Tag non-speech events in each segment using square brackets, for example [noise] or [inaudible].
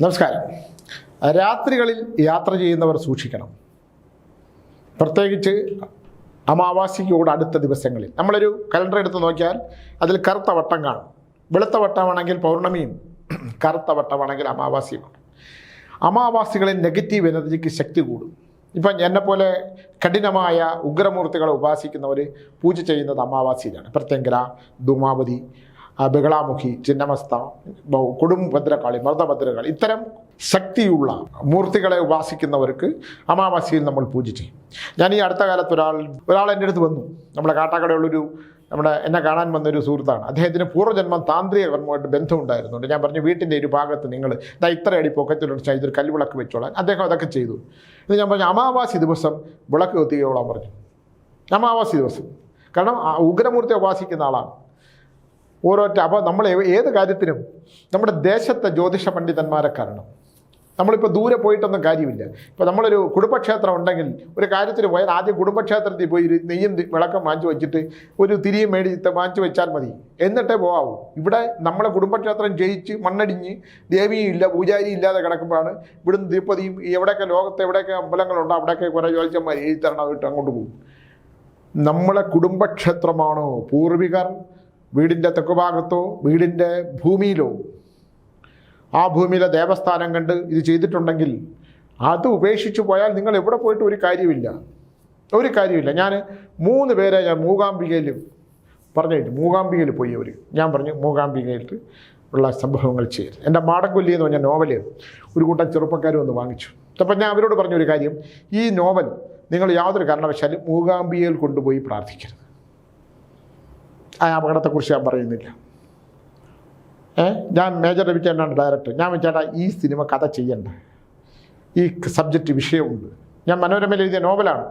നമസ്കാരം. രാത്രികളിൽ യാത്ര ചെയ്യുന്നവർ സൂക്ഷിക്കണം. പ്രത്യേകിച്ച് അമാവാസിക്കോട് അടുത്ത ദിവസങ്ങളിൽ. നമ്മളൊരു കലണ്ടർ എടുത്ത് നോക്കിയാൽ അതിൽ കറുത്ത വട്ടം കാണും. വെളുത്ത വട്ടമാണെങ്കിൽ പൗർണമിയും കറുത്ത വട്ടമാണെങ്കിൽ അമാവാസിയുമാണ്. അമാവാസികളിൽ നെഗറ്റീവ് എനർജിക്ക് ശക്തി കൂടും. ഇപ്പം എന്നെപ്പോലെ കഠിനമായ ഉഗ്രമൂർത്തികളെ ഉപാസിക്കുന്നവർ പൂജ ചെയ്യുന്നത് അമാവാസിയിലാണ്. പ്രത്യങ്കര ധൂമാവതി ബഹളാമുഖി ചിന്നമസ്ത കൊടും ഭദ്രകാളി മർദ്ദഭദ്രകാളി ഇത്തരം ശക്തിയുള്ള മൂർത്തികളെ ഉപാസിക്കുന്നവർക്ക് അമാവാസിയിൽ നമ്മൾ പൂജ ചെയ്യും. ഞാൻ ഈ അടുത്ത കാലത്ത് ഒരാൾ ഒരാൾ എന്റെ അടുത്ത് വന്നു. നമ്മുടെ കാട്ടാക്കടയുള്ളൊരു നമ്മുടെ എന്നെ കാണാൻ വന്നൊരു സുഹൃത്താണ്. അദ്ദേഹത്തിന് പൂർവജന്മം താന്ത്രിക കർമ്മമായിട്ട് ബന്ധമുണ്ടായിരുന്നുണ്ട്. ഞാൻ പറഞ്ഞു വീട്ടിന്റെ ഒരു ഭാഗത്ത് നിങ്ങൾ ഇതാ ഇത്ര അടി പൊക്കത്തിലൊരു ഇതൊരു കല്ലുവിളക്ക് വെച്ചോളാൻ. അദ്ദേഹം അതൊക്കെ ചെയ്തു. ഇത് ഞാൻ പറഞ്ഞു അമാവാസി ദിവസം വിളക്ക് കത്തിയോളാൻ പറഞ്ഞു. അമാവാസി ദിവസം. കാരണം ഉഗ്രമൂർത്തി ഉപാസിക്കുന്ന ആളാണ്. ഓരോറ്റ അപ്പോൾ നമ്മൾ ഏത് കാര്യത്തിനും നമ്മുടെ ദേശത്തെ ജ്യോതിഷ പണ്ഡിതന്മാരെ കാരണം നമ്മളിപ്പോൾ ദൂരെ പോയിട്ടൊന്നും കാര്യമില്ല. ഇപ്പോൾ നമ്മളൊരു കുടുംബക്ഷേത്രം ഉണ്ടെങ്കിൽ ഒരു കാര്യത്തിന് പോയാൽ ആദ്യം കുടുംബക്ഷേത്രത്തിൽ പോയി ഒരു നെയ്യും വിളക്കം വാങ്ങിച്ചു വെച്ചിട്ട് ഒരു തിരിയും മേടി വാങ്ങിച്ചു വെച്ചാൽ മതി. എന്നിട്ടേ പോകാവൂ ഇവിടെ നമ്മളെ കുടുംബക്ഷേത്രം ജയിച്ച് മണ്ണടിഞ്ഞ് ദേവിയും ഇല്ല പൂജാരി ഇല്ലാതെ കിടക്കുമ്പോഴാണ് ഇവിടുന്ന് തിരുപ്പതിയും എവിടെയൊക്കെ ലോകത്ത് എവിടെയൊക്കെ അമ്പലങ്ങളുണ്ടോ അവിടെയൊക്കെ കുറേ ജോലിച്ചന്മാർ എഴുതി തരണം വിട്ട് അങ്ങോട്ട് പോകും. നമ്മളെ കുടുംബക്ഷേത്രമാണോ പൂർവികർ വീടിന്റെ തെക്കുഭാഗത്തോ വീടിന്റെ ഭൂമിയിലോ. ആ ഭൂമിയിലെ ദേവസ്ഥാനം കണ്ട് ഇത് ചെയ്തിട്ടുണ്ടെങ്കിൽ അത് ഉപേക്ഷിച്ച് പോയാൽ നിങ്ങൾ എവിടെ പോയിട്ട് ഒരു കാര്യമില്ല ഒരു കാര്യമില്ല ഞാൻ മൂന്ന് പേരെ ഞാൻ മൂകാംബികയിൽ പറഞ്ഞു മൂകാംബികയിൽ പോയി അവർ ഞാൻ പറഞ്ഞു മൂകാംബികയിൽ ഉള്ള സംഭവങ്ങൾ ചെയ്യരുത് എന്റെ മാടക്കൊല്ലി എന്ന് പറഞ്ഞ നോവൽ ഒരു കൂട്ടം ചെറുപ്പക്കാരും ഒന്ന് വാങ്ങിച്ചു. അപ്പം ഞാൻ അവരോട് പറഞ്ഞൊരു കാര്യം. ഈ നോവൽ നിങ്ങൾ യാതൊരു കാരണവശാലും മൂകാംബികയിൽ കൊണ്ടുപോയി പ്രാർത്ഥിക്കരുത്. ആ അപകടത്തെക്കുറിച്ച് ഞാൻ പറയുന്നില്ല. ഏ? ഞാൻ മേജർ രവിചേട്ടനാണ് ഡയറക്ടർ ഞാൻ വെച്ചേട്ടാ ഈ സിനിമ കഥ ചെയ്യണ്ട. ഈ സബ്ജക്റ്റ് വിഷയമുണ്ട്. ഞാൻ മനോരമയിൽ എഴുതിയ നോവലാണ്.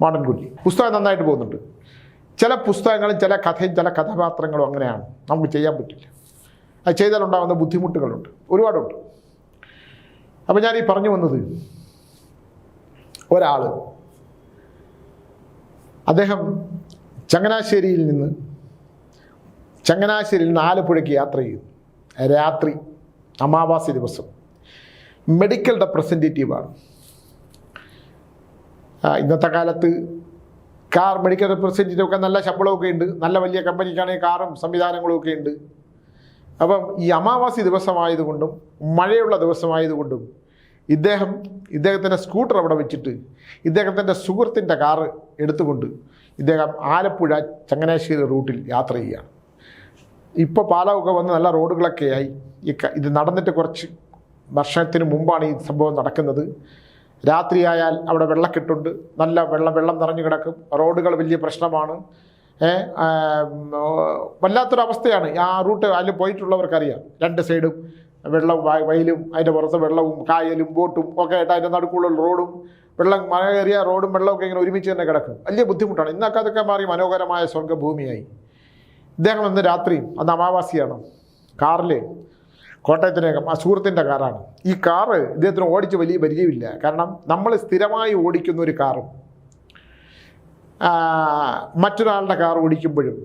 മോഡൻ കുഞ്ഞി. പുസ്തകം നന്നായിട്ട് പോകുന്നുണ്ട്. ചില പുസ്തകങ്ങളും ചില കഥയും ചില കഥാപാത്രങ്ങളും അങ്ങനെയാണ്. നമുക്ക് ചെയ്യാൻ പറ്റില്ല. അത് ചെയ്താലുണ്ടാകുന്ന ബുദ്ധിമുട്ടുകളുണ്ട്. ഒരുപാടുണ്ട്. അപ്പോൾ ഞാൻ ഈ പറഞ്ഞു വന്നത് ഒരാൾ അദ്ദേഹം ചങ്ങനാശ്ശേരിയിൽ നിന്ന് ചങ്ങനാശ്ശേരിയിൽ നിന്ന് ആലപ്പുഴയ്ക്ക് യാത്ര ചെയ്തു. രാത്രി അമാവാസി ദിവസം. മെഡിക്കൽ റെപ്രസെന്റേറ്റീവാണ് ഇന്നത്തെ കാലത്ത് കാർ മെഡിക്കൽ റെപ്രസെന്റേറ്റീവ് ഒക്കെ നല്ല ശമ്പളമൊക്കെ ഉണ്ട്. നല്ല വലിയ കമ്പനിക്കാണെങ്കിൽ കാറും സംവിധാനങ്ങളും ഒക്കെ ഉണ്ട്. അപ്പം ഈ അമാവാസി ദിവസമായതുകൊണ്ടും മഴയുള്ള ദിവസമായതുകൊണ്ടും ഇദ്ദേഹം ഇദ്ദേഹത്തിന്റെ സ്കൂട്ടർ അവിടെ വെച്ചിട്ട് ഇദ്ദേഹത്തിന്റെ സുഹൃത്തിന്റെ കാറ് എടുത്തുകൊണ്ട് ഇദ്ദേഹം ആലപ്പുഴ ചങ്ങനാശ്ശേരി റൂട്ടിൽ യാത്ര ചെയ്യുകയാണ്. ഇപ്പോൾ പാലമൊക്കെ വന്ന് നല്ല റോഡുകളൊക്കെ ആയി. ഇത് നടന്നിട്ട് കുറച്ച് വർഷത്തിന് മുമ്പാണ് ഈ സംഭവം നടക്കുന്നത്. രാത്രിയായാൽ അവിടെ വെള്ളക്കെട്ടുണ്ട്. നല്ല വെള്ളം വെള്ളം നിറഞ്ഞു കിടക്കും. റോഡുകൾ വലിയ പ്രശ്നമാണ്. വല്ലാത്തൊരവസ്ഥയാണ്. ആ റൂട്ട് അതിൽ പോയിട്ടുള്ളവർക്കറിയാം. രണ്ട് സൈഡും വെള്ളം വയലും അതിന്റെ പുറത്ത് വെള്ളവും കായലും ബോട്ടും ഒക്കെ ആയിട്ട് അതിന്റെ നടുക്കുള്ള റോഡും വെള്ളം മഴ കയറിയ റോഡും വെള്ളമൊക്കെ ഇങ്ങനെ ഒരുമിച്ച് തന്നെ കിടക്കും. വലിയ ബുദ്ധിമുട്ടാണ്. ഇന്നൊക്കെ അതൊക്കെ മാറി മനോഹരമായ സ്വർഗഭൂമിയായി. ഇദ്ദേഹം അന്ന് രാത്രിയും അന്ന് അമാവാസിയാണ്. കാറിൽ കോട്ടയത്തിന്റെ ആ സുഹൃത്തിന്റെ കാറാണ്. ഈ കാറ് ഇദ്ദേഹത്തിന് ഓടിച്ച് വലിയ പരിചയമില്ല. കാരണം നമ്മൾ സ്ഥിരമായി ഓടിക്കുന്ന ഒരു കാറും മറ്റൊരാളുടെ കാർ ഓടിക്കുമ്പോഴും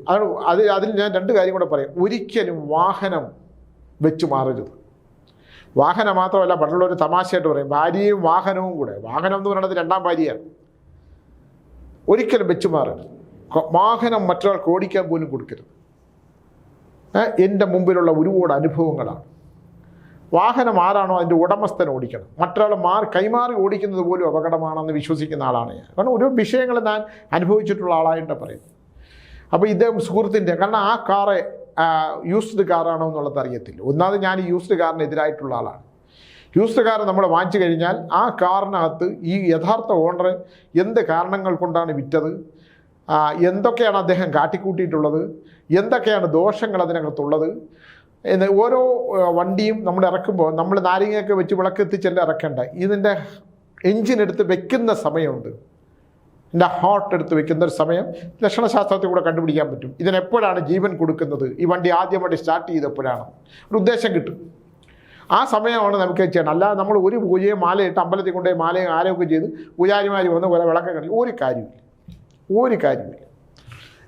അത് അതിൽ ഞാൻ രണ്ട് കാര്യം കൂടെ പറയാം. ഒരിക്കലും വാഹനം വെച്ച് മാറരുത്. വാഹനം മാത്രമല്ല പണ്ടുള്ളൊരു തമാശയായിട്ട് പറയും. ഭാര്യയും വാഹനവും കൂടെ. വാഹനം എന്ന് പറയുന്നത് രണ്ടാം ഭാര്യയാണ്. ഒരിക്കലും വെച്ചു മാറരുത് വാഹനം മറ്റൊരാൾക്ക് ഓടിക്കാൻ പോലും കൊടുക്കരുത്. എന്റെ മുമ്പിലുള്ള ഒരുപാട് അനുഭവങ്ങളാണ്. വാഹനം ആരാണോ അതിന്റെ ഉടമസ്ഥൻ ഓടിക്കണം. മറ്റൊരാൾ മാറി കൈമാറി ഓടിക്കുന്നത് പോലും അപകടമാണെന്ന് വിശ്വസിക്കുന്ന ആളാണ് ഞാൻ. കാരണം ഒരു വിഷയങ്ങൾ ഞാൻ അനുഭവിച്ചിട്ടുള്ള ആളായിട്ട് പറയുന്നത് അപ്പോൾ ഇദ്ദേഹം സുഹൃത്തിന്റെ കാരണം ആ കാറ് യൂസ്ഡ് കാറാണോ എന്നുള്ളത് അറിയത്തില്ല. ഒന്നാമത് ഞാൻ ഈ യൂസ്ഡ് കാറിന് എതിരായിട്ടുള്ള ആളാണ്. യൂസ്ഡ് കാർ നമ്മൾ വാങ്ങിച്ചു കഴിഞ്ഞാൽ ആ കാറിനകത്ത് ഈ യഥാർത്ഥ ഓണർ എന്ത് കാരണങ്ങൾ കൊണ്ടാണ് വിറ്റത്? എന്തൊക്കെയാണ് അദ്ദേഹം കാട്ടിക്കൂട്ടിയിട്ടുള്ളത്? എന്തൊക്കെയാണ് ദോഷങ്ങൾ അതിനകത്തുള്ളത്? എന്ന് ഓരോ വണ്ടിയും നമ്മൾ ഇറക്കുമ്പോൾ നമ്മൾ നാരങ്ങയൊക്കെ വെച്ച് വിളക്കെത്തിച്ചല്ല ഇറക്കേണ്ട ഇതിന്റെ എഞ്ചിൻ എടുത്ത് വെക്കുന്ന സമയമുണ്ട്. എന്റെ ഹാർട്ട് എടുത്ത് വെക്കുന്ന ഒരു സമയം ലക്ഷണശാസ്ത്രത്തിൽ കൂടെ കണ്ടുപിടിക്കാൻ പറ്റും. ഇതിനെപ്പോഴാണ് ജീവൻ കൊടുക്കുന്നത്? ഈ വണ്ടി ആദ്യമായിട്ട് സ്റ്റാർട്ട് ചെയ്തപ്പോഴാണ്. ഒരു ഉദ്ദേശം കിട്ടും. ആ സമയമാണ് നമുക്ക് ചെയ്യണം അല്ലാതെ നമ്മൾ ഒരു പൂജയും മാലയിട്ട് അമ്പലത്തിൽ കൊണ്ടുപോയി മാലയും ആലയൊക്കെ ചെയ്ത് പൂജാരിമാർ വന്ന് പോലെ വിളക്കം കളി ഒരു കാര്യമില്ല. ഒരു കാര്യമില്ല.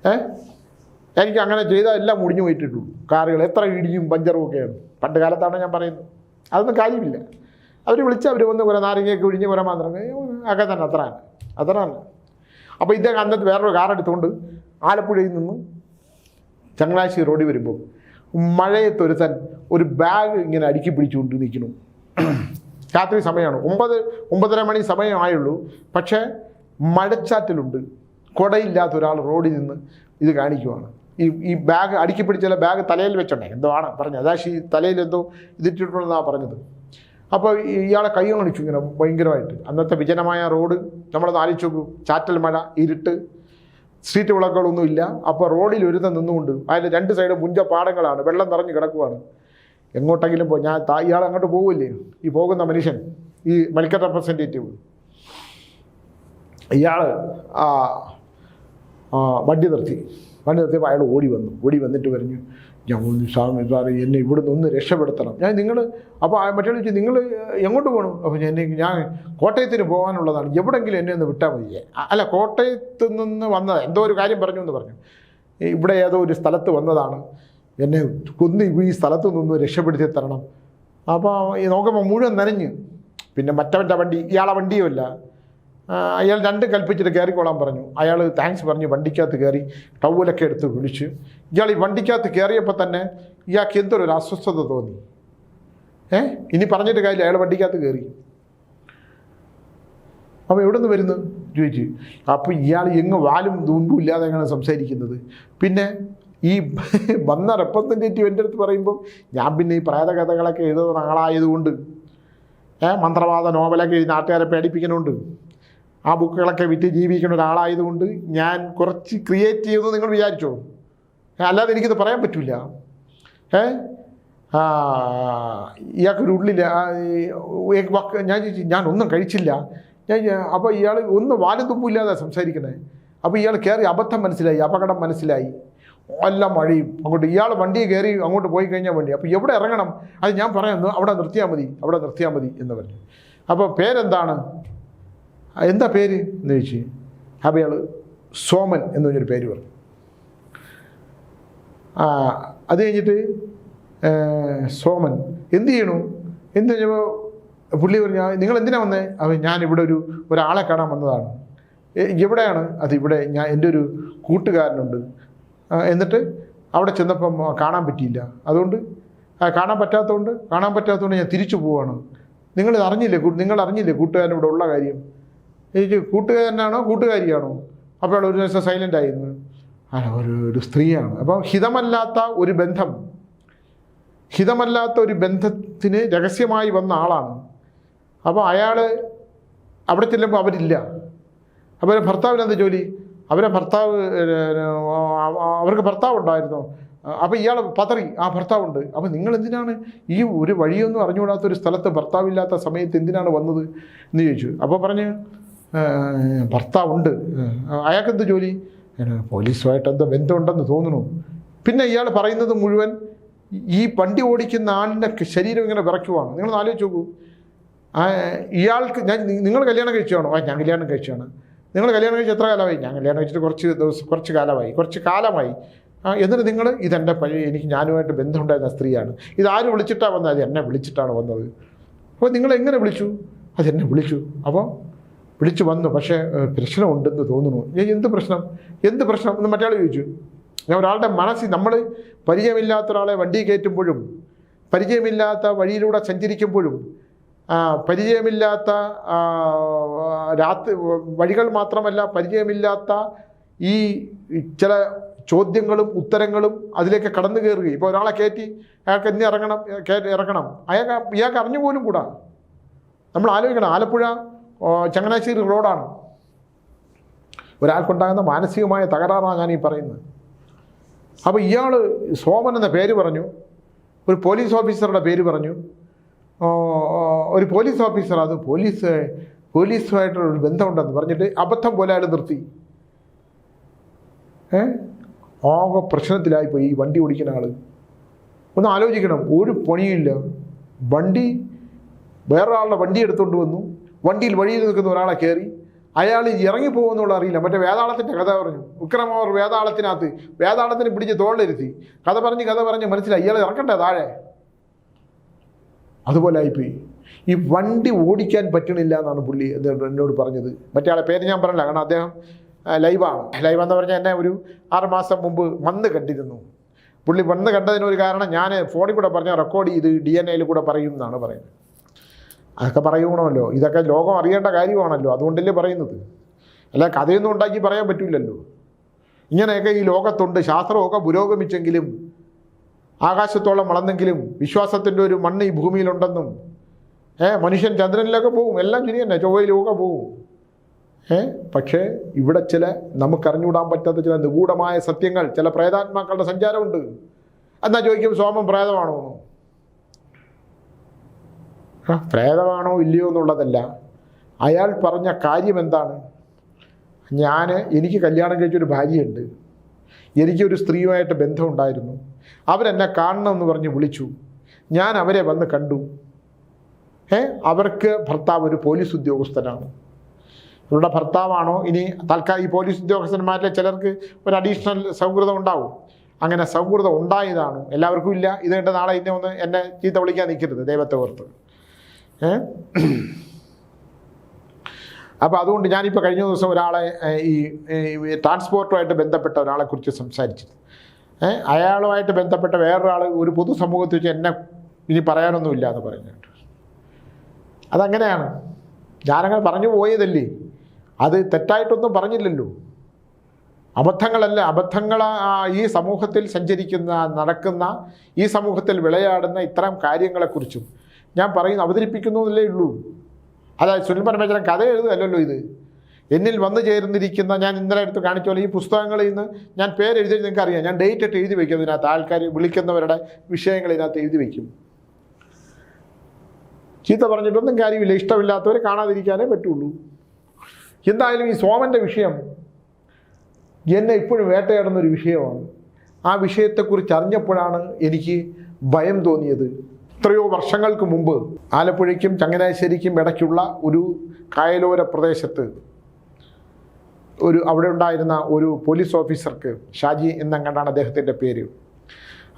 ഏ? എനിക്ക് അങ്ങനെ ചെയ്താൽ എല്ലാം മുടിഞ്ഞു പോയിട്ടുള്ളൂ കാറുകൾ എത്ര ഇടിയും പഞ്ചറും ഒക്കെയാണ്. പണ്ട് കാലത്താണ് ഞാൻ പറയുന്നത്. അതൊന്നും കാര്യമില്ല. അവർ വിളിച്ച് അവർ വന്ന് കുറേ നാരങ്ങയൊക്കെ ഒഴിഞ്ഞ് കുറേ മാത്രം ഒക്കെ തന്നെ അത്രയാണ്. അത്രയാണ്. അപ്പോൾ ഇദ്ദേഹം അന്നത്തെ വേറൊരു കാർ എടുത്തുകൊണ്ട് ആലപ്പുഴയിൽ നിന്നും ചങ്ങനാശ്ശേരി റോഡിൽ വരുമ്പോൾ മഴയത്തൊരുത്തൻ ഒരു ബാഗ് ഇങ്ങനെ അടുക്കി പിടിച്ചുകൊണ്ട് നിൽക്കുന്നു. രാത്രി സമയമാണ്. ഒമ്പത് ഒമ്പതര മണി സമയമായുള്ളൂ. പക്ഷേ മഴച്ചാറ്റലുണ്ട്. കുടയില്ലാത്ത ഒരാൾ റോഡിൽ നിന്ന് ഇത് കാണിക്കുവാണ്. ഈ ഈ ബാഗ് അടുക്കി പിടിച്ചാൽ ബാഗ് തലയിൽ വെച്ചോണ്ടേ എന്തോ ആണ് പറഞ്ഞത്. അതാശി തലയിൽ എന്തോ ഇതിട്ടിട്ടുണ്ടെന്നാണ് പറഞ്ഞത്. അപ്പോൾ ഇയാളെ കൈ കാണിച്ചു ഇങ്ങനെ ഭയങ്കരമായിട്ട്. അന്നത്തെ വിജനമായ റോഡ് നമ്മളത് ആലോചിച്ച് നോക്കൂ. ചാറ്റൽ മഴ ഇരുട്ട് സ്ട്രീറ്റ് വിളക്കുകളൊന്നും ഇല്ല. അപ്പോൾ റോഡിൽ ഒരുത്തം നിന്നുകൊണ്ട് അതിൽ രണ്ട് സൈഡും പുഞ്ച പാടങ്ങളാണ്. വെള്ളം നിറഞ്ഞ് കിടക്കുവാണ്. എങ്ങോട്ടെങ്കിലും പോ ഞാൻ ഇയാൾ അങ്ങോട്ട് പോവില്ലേ? ഈ പോകുന്ന മനുഷ്യൻ ഈ മെഡിക്കൽ റെപ്രസെന്റേറ്റീവ് ഇയാൾ വണ്ടി നിർത്തി. വണ്ടി നിർത്തിയപ്പോൾ അയാൾ ഓടി വന്നു. ഓടി വന്നിട്ട് പറഞ്ഞു ഞാൻ സ്വാമി സാറ് എന്നെ ഇവിടുന്ന് ഒന്ന് രക്ഷപ്പെടുത്തണം. ഞാൻ നിങ്ങൾ അപ്പോൾ മറ്റേ ചോദിച്ചു നിങ്ങൾ എങ്ങോട്ട് പോകണം അപ്പോൾ ഞാൻ ഞാൻ കോട്ടയത്തിന് പോകാനുള്ളതാണ്. എവിടെങ്കിലും എന്നെ ഒന്ന് വിട്ടാൽ മതി അല്ല കോട്ടയത്ത് നിന്ന് വന്നത് എന്തോ ഒരു കാര്യം പറഞ്ഞു എന്ന് പറഞ്ഞു. ഇവിടെ ഏതോ ഒരു സ്ഥലത്ത് വന്നതാണ്. എന്നെ കൊന്ന് ഈ സ്ഥലത്ത് നിന്ന് രക്ഷപ്പെടുത്തി തരണം. അപ്പോൾ നോക്കുമ്പോൾ മുഴുവൻ നനഞ്ഞ്. പിന്നെ മറ്റവന്റെ വണ്ടി ഇയാളെ വണ്ടിയുമല്ല. അയാൾ രണ്ട് കൽപ്പിച്ചിട്ട് കയറിക്കോളാൻ പറഞ്ഞു. അയാൾ താങ്ക്സ് പറഞ്ഞ് വണ്ടിക്കകത്ത് കയറി ടൗലൊക്കെ എടുത്ത് വിളിച്ചു ഇയാൾ ഈ വണ്ടിക്കകത്ത് കയറിയപ്പോൾ തന്നെ ഇയാൾക്ക് എന്തൊരു അസ്വസ്ഥത തോന്നി. ഏ? ഇനി പറഞ്ഞിട്ട് കാര്യമില്ല അയാൾ വണ്ടിക്കകത്ത് കയറി. അപ്പോൾ എവിടെ നിന്ന് വരുന്നു? ചോദിച്ചു അപ്പോൾ ഇയാൾ എങ്ങ് വാലും തൂമ്പും ഇല്ലാതെ എങ്ങനെ സംസാരിക്കുന്നത്? പിന്നെ ഈ [laughs] വന്ന റെപ്രസെന്റേറ്റീവ് എന്റെ അടുത്ത് പറയുമ്പം ഞാൻ പിന്നെ ഈ പ്രേത കഥകളൊക്കെ എഴുതുന്ന ആളായതുകൊണ്ട് ഏ മന്ത്രവാദ നോവലൊക്കെ എഴുതി നാട്ടുകാരെ പേടിപ്പിക്കുന്നുണ്ട്. ആ ബുക്കുകളൊക്കെ വിറ്റ് ജീവിക്കുന്ന ഒരാളായതുകൊണ്ട് ഞാൻ കുറച്ച് ക്രിയേറ്റ് ചെയ്യുമെന്ന് നിങ്ങൾ വിചാരിച്ചോ? അല്ലാതെ എനിക്കിത് പറയാൻ പറ്റില്ല ഏ? ആ, ഇയാൾക്കൊരു വക്ക് ഞാൻ ചോദിച്ചു ഞാൻ ഒന്നും കഴിച്ചില്ല. ഞാൻ അപ്പോൾ ഇയാൾ ഒന്ന് ഇല്ലാതെ സംസാരിക്കുന്നത് അപ്പോൾ ഇയാൾ കയറി അബദ്ധം മനസ്സിലായി അപകടം മനസ്സിലായി. എല്ലാം മഴയും അങ്ങോട്ട് ഇയാൾ വണ്ടി കയറി അങ്ങോട്ട് പോയി കഴിഞ്ഞാൽ വണ്ടി. അപ്പോൾ എവിടെ ഇറങ്ങണം? അത് ഞാൻ പറയാം അവിടെ നിർത്തിയാൽ മതി അവിടെ നിർത്തിയാൽ മതി എന്ന് പറഞ്ഞു. അപ്പോൾ പേരെന്താണ്? "ആ, എന്താ പേര് എന്ന് ചോദിച്ചു അപ്പോൾ ഇയാൾ സോമൻ എന്ന് പറഞ്ഞൊരു പേര് പറഞ്ഞു. ആ അത് കഴിഞ്ഞിട്ട് സോമൻ എന്ത് ചെയ്യണു? എന്ത് കഴിഞ്ഞപ്പോൾ പുള്ളി പറഞ്ഞു നിങ്ങൾ എന്തിനാ വന്നേ? അവൻ ഞാൻ ഇവിടെ ഒരു ഒരാളെ കാണാൻ വന്നതാണ്. "എ, എവിടെയാണ്? അത് ഇവിടെ ഞാൻ എന്റെ ഒരു കൂട്ടുകാരനുണ്ട്. എന്നിട്ട് അവിടെ ചെന്നപ്പം കാണാൻ പറ്റിയില്ല. അതുകൊണ്ട് കാണാൻ പറ്റാത്തതുകൊണ്ട് കാണാൻ പറ്റാത്തതുകൊണ്ട് ഞാൻ തിരിച്ചു പോവാണ്. നിങ്ങളിത് അറിഞ്ഞില്ലേ? നിങ്ങൾ അറിഞ്ഞില്ലേ കൂട്ടുകാരൻ ഇവിടെ ഉള്ള കാര്യം? എനിക്ക് കൂട്ടുകാരനാണോ കൂട്ടുകാരിയാണോ? അപ്പോൾ അവിടെ ഒരു ദിവസം സൈലന്റ് ആയിരുന്നു. അല്ല ഒരു ഒരു സ്ത്രീയാണ്. അപ്പം ഹിതമല്ലാത്ത ഒരു ബന്ധം. ഹിതമല്ലാത്ത ഒരു ബന്ധത്തിന് രഹസ്യമായി വന്ന ആളാണ്. അപ്പോൾ അയാൾ അവിടെ ചെല്ലുമ്പോൾ അവരില്ല. അപ്പോൾ ഭർത്താവിന് എന്താ ജോലി? അവരെ ഭർത്താവ് അവർക്ക് ഭർത്താവ് ഉണ്ടായിരുന്നു. അപ്പോൾ ഇയാൾ പതറി ആ ഭർത്താവുണ്ട്. അപ്പോൾ നിങ്ങൾ എന്തിനാണ് ഈ ഒരു വഴിയൊന്നും അറിഞ്ഞുകൂടാത്ത ഒരു സ്ഥലത്ത് ഭർത്താവില്ലാത്ത സമയത്ത് എന്തിനാണ് വന്നത്? എന്ന് ചോദിച്ചു. അപ്പോൾ പറഞ്ഞ് ഭർത്താവുണ്ട്. അയാൾക്ക് അയാൾക്കെന്ത് ജോലി? പോലീസുമായിട്ട് എന്തോ ബന്ധമുണ്ടെന്ന് തോന്നുന്നു. പിന്നെ ഇയാൾ പറയുന്നത് മുഴുവൻ ഈ വണ്ടി ഓടിക്കുന്ന ആളിന്റെ ശരീരം ഇങ്ങനെ വിറയ്ക്കുവാണ്. നിങ്ങൾ ആലോചിച്ച് നോക്കൂ. ഇയാൾക്ക് ഞാൻ നിങ്ങൾ കല്യാണം കഴിച്ചതാണോ? ഞാൻ കല്യാണം കഴിച്ചതാണ്. നിങ്ങൾ കല്യാണം കഴിച്ച് എത്ര കാലമായി? ഞാൻ കല്യാണം കഴിച്ചിട്ട് കുറച്ച് ദിവസം കുറച്ച് കാലമായി കുറച്ച് കാലമായി. എന്നിട്ട് നിങ്ങൾ ഇതെന്റെ പഴയ എനിക്ക് ഞാനുമായിട്ട് ബന്ധമുണ്ടായിരുന്ന സ്ത്രീയാണ്. ഇത് ആര് വിളിച്ചിട്ടാണ് വന്നത്? അത് എന്നെ വിളിച്ചിട്ടാണ് വന്നത്. അപ്പോൾ നിങ്ങൾ എങ്ങനെ വിളിച്ചു? അതെന്നെ വിളിച്ചു. അപ്പോൾ വിളിച്ചു വന്നു പക്ഷേ പ്രശ്നമുണ്ടെന്ന് തോന്നുന്നു. ഞാൻ എന്ത് പ്രശ്നം? എന്ത് പ്രശ്നം? എന്ന് മറ്റാൾ ചോദിച്ചു. ഞാൻ ഒരാളുടെ മനസ്സിൽ നമ്മൾ പരിചയമില്ലാത്ത ഒരാളെ വണ്ടി കയറ്റുമ്പോഴും പരിചയമില്ലാത്ത വഴിയിലൂടെ സഞ്ചരിക്കുമ്പോഴും പരിചയമില്ലാത്ത രാത്രി വഴികൾ മാത്രമല്ല പരിചയമില്ലാത്ത ഈ ചില ചോദ്യങ്ങളും ഉത്തരങ്ങളും അതിലേക്ക് കടന്നു കയറുക ഇപ്പോൾ ഒരാളെ കയറ്റി അയാൾക്ക് എന്നെ ഇറങ്ങണം ഇറങ്ങണം അയാൾക്ക് ഇയാൾക്ക് അറിഞ്ഞു പോലും കൂടാ. നമ്മൾ ആലോചിക്കണം ആലപ്പുഴ ചങ്ങനാശ്ശേരി റോഡാണ്. ഒരാൾക്കുണ്ടാകുന്ന മാനസികമായ തകരാറാണ് ഈ പറയുന്നത്. അപ്പോൾ ഇയാൾ സോമൻ എന്ന പേര് പറഞ്ഞു. ഒരു പോലീസ് ഓഫീസറുടെ പേര് പറഞ്ഞു. ഒരു പോലീസ് ഓഫീസർ അത് പോലീസ് പോലീസുമായിട്ടുള്ള ഒരു ബന്ധമുണ്ടെന്ന് പറഞ്ഞിട്ട് അബദ്ധം പോലെ അയാൾ നിർത്തി. ഏ? ആകെ പ്രശ്നത്തിലായിപ്പോയി ഈ വണ്ടി ഓടിക്കുന്ന ആൾ ഒന്ന് ആലോചിക്കണം ഒരു പണിയില്ല വണ്ടി വേറൊരാളുടെ വണ്ടി എടുത്തുകൊണ്ട് വന്നു. വണ്ടിയിൽ വഴിയിൽ നിൽക്കുന്ന ഒരാളെ കയറി അയാൾ ഇറങ്ങി പോകുന്നുള്ള അറിയില്ല. മറ്റേ വേതാളത്തിന്റെ കഥ പറഞ്ഞു. വിക്രമോർ വേതാളത്തിനകത്ത് വേതാളത്തിന് പിടിച്ച് തോളിലിരുത്തി. കഥ പറഞ്ഞ് കഥ പറഞ്ഞ് മനസ്സിലായി. ഇയാൾ ഇറക്കണ്ടേ താഴെ? അതുപോലെ ആയിപ്പോയി. ഈ വണ്ടി ഓടിക്കാൻ പറ്റണില്ല എന്നാണ് പുള്ളി എന്നോട് പറഞ്ഞത്. മറ്റേ പേര് ഞാൻ പറഞ്ഞില്ല. കാരണം അദ്ദേഹം ലൈവാണ്. ലൈവ് എന്ന് പറഞ്ഞാൽ എന്നെ ഒരു ആറുമാസം മുമ്പ് വന്ന് കണ്ടിരുന്നു. പുള്ളി വന്ന് കണ്ടതിനൊരു കാരണം ഞാൻ ഫോണിൽ കൂടെ പറഞ്ഞ റെക്കോർഡ് ചെയ്ത് ഡി എൻ എയിൽ കൂടെ പറയും എന്നാണ് പറയുന്നത്. അതൊക്കെ പറയണമല്ലോ ഇതൊക്കെ ലോകം അറിയേണ്ട കാര്യമാണല്ലോ. അതുകൊണ്ടല്ലേ പറയുന്നത്. അല്ല കഥയൊന്നും ഉണ്ടാക്കി പറയാൻ പറ്റില്ലല്ലോ ഇങ്ങനെയൊക്കെ ഈ ലോകത്തുണ്ട്. ശാസ്ത്രമൊക്കെ പുരോഗമിച്ചെങ്കിലും ആകാശത്തോളം വളർന്നെങ്കിലും വിശ്വാസത്തിന്റെ ഒരു മണ്ണ് ഈ ഭൂമിയിലുണ്ടെന്നും ഏ മനുഷ്യൻ ചന്ദ്രനിലൊക്കെ പോകും എല്ലാം ശരി തന്നെ ചൊവ്വയിലുമൊക്കെ പോകും ഏ പക്ഷേ ഇവിടെ ചില നമുക്കറിഞ്ഞുകൂടാൻ പറ്റാത്ത ചില നിഗൂഢമായ സത്യങ്ങൾ ചില പ്രേതാത്മാക്കളുടെ സഞ്ചാരമുണ്ട്. എന്നാൽ ചോദിക്കും സോമം പ്രേതമാണോ? പ്രേതമാണോ ഇല്ലയോ എന്നുള്ളതല്ല അയാൾ പറഞ്ഞ കാര്യം എന്താണ് ഞാൻ എനിക്ക് കല്യാണം കഴിച്ചൊരു ഭാര്യയുണ്ട്. എനിക്കൊരു സ്ത്രീയുമായിട്ട് ബന്ധമുണ്ടായിരുന്നു. അവരെന്നെ കാണണമെന്ന് പറഞ്ഞ് വിളിച്ചു. ഞാൻ അവരെ വന്ന് കണ്ടു. ഏ അവർക്ക് ഭർത്താവ് ഒരു പോലീസ് ഉദ്യോഗസ്ഥനാണ്. ഇവരുടെ ഭർത്താവാണോ? ഇനി തൽക്കാലം ഈ പോലീസ് ഉദ്യോഗസ്ഥന്മാരിലെ ചിലർക്ക് ഒരു അഡീഷണൽ സൗഹൃദം ഉണ്ടാവും. അങ്ങനെ സൗഹൃദം ഉണ്ടായതാണ്? എല്ലാവർക്കും ഇല്ല. ഇത് കണ്ട് നാളെ ഇന്നെ ഒന്ന് എന്നെ ചീത്ത വിളിക്കാൻ നിൽക്കരുത് ദൈവത്തെ ഓർത്ത്. അപ്പോൾ അതുകൊണ്ട് ഞാനിപ്പോൾ കഴിഞ്ഞ ദിവസം ഒരാളെ ഈ ട്രാൻസ്പോർട്ടുമായിട്ട് ബന്ധപ്പെട്ട ഒരാളെക്കുറിച്ച് സംസാരിച്ചിരുന്നു അയാളുമായിട്ട് ബന്ധപ്പെട്ട വേറൊരാൾ ഒരു പൊതുസമൂഹത്തിൽ വെച്ച് എന്നെ ഇനി പറയാനൊന്നുമില്ല എന്ന് പറഞ്ഞിട്ട് അതങ്ങനെയാണ്. ഞാനങ്ങനെ പറഞ്ഞു പോയതല്ലേ? അത് തെറ്റായിട്ടൊന്നും പറഞ്ഞില്ലല്ലോ. അബദ്ധങ്ങളല്ല അബദ്ധങ്ങൾ ഈ സമൂഹത്തിൽ സഞ്ചരിക്കുന്ന നടക്കുന്ന ഈ സമൂഹത്തിൽ വിളയാടുന്ന ഇത്തരം കാര്യങ്ങളെക്കുറിച്ചും ഞാൻ പറയുന്നു എന്നല്ലേ ഉള്ളൂ. അതായത് സുനിൽ പരമേശ്വരൻ കഥ എഴുതുകയല്ലല്ലോ ഇത്. എന്നിൽ വന്നു ചേർന്നിരിക്കുന്ന ഞാൻ ഇന്നലെ എടുത്ത് കാണിച്ച പോലെ ഈ പുസ്തകങ്ങളിൽ നിന്ന് ഞാൻ പേരെഴുതി നിങ്ങൾക്ക് അറിയാം ഞാൻ ഡേറ്റ് ഇട്ട് എഴുതി വയ്ക്കും ഇതിനകത്ത് ആൾക്കാർ വിളിക്കുന്നവരുടെ വിഷയങ്ങൾ ഇതിനകത്ത് എഴുതി വയ്ക്കും ചീത്ത പറഞ്ഞിട്ടൊന്നും കാര്യമില്ല. ഇഷ്ടമില്ലാത്തവരെ കാണാതിരിക്കാനേ പറ്റുള്ളൂ. എന്തായാലും ഈ സോമന്റെ വിഷയം എന്നെ ഇപ്പോഴും വേട്ടയാടുന്നൊരു വിഷയമാണ്. ആ വിഷയത്തെക്കുറിച്ച് അറിഞ്ഞപ്പോഴാണ് എനിക്ക് ഭയം തോന്നിയത്. എത്രയോ വർഷങ്ങൾക്ക് മുമ്പ് ആലപ്പുഴയ്ക്കും ചങ്ങനാശ്ശേരിക്കും ഇടയ്ക്കുള്ള ഒരു കായലോര പ്രദേശത്ത് ഒരു അവിടെ ഉണ്ടായിരുന്ന ഒരു പോലീസ് ഓഫീസർക്ക് ഷാജി എന്നങ്ങണ്ടാണ് അദ്ദേഹത്തിന്റെ പേര്.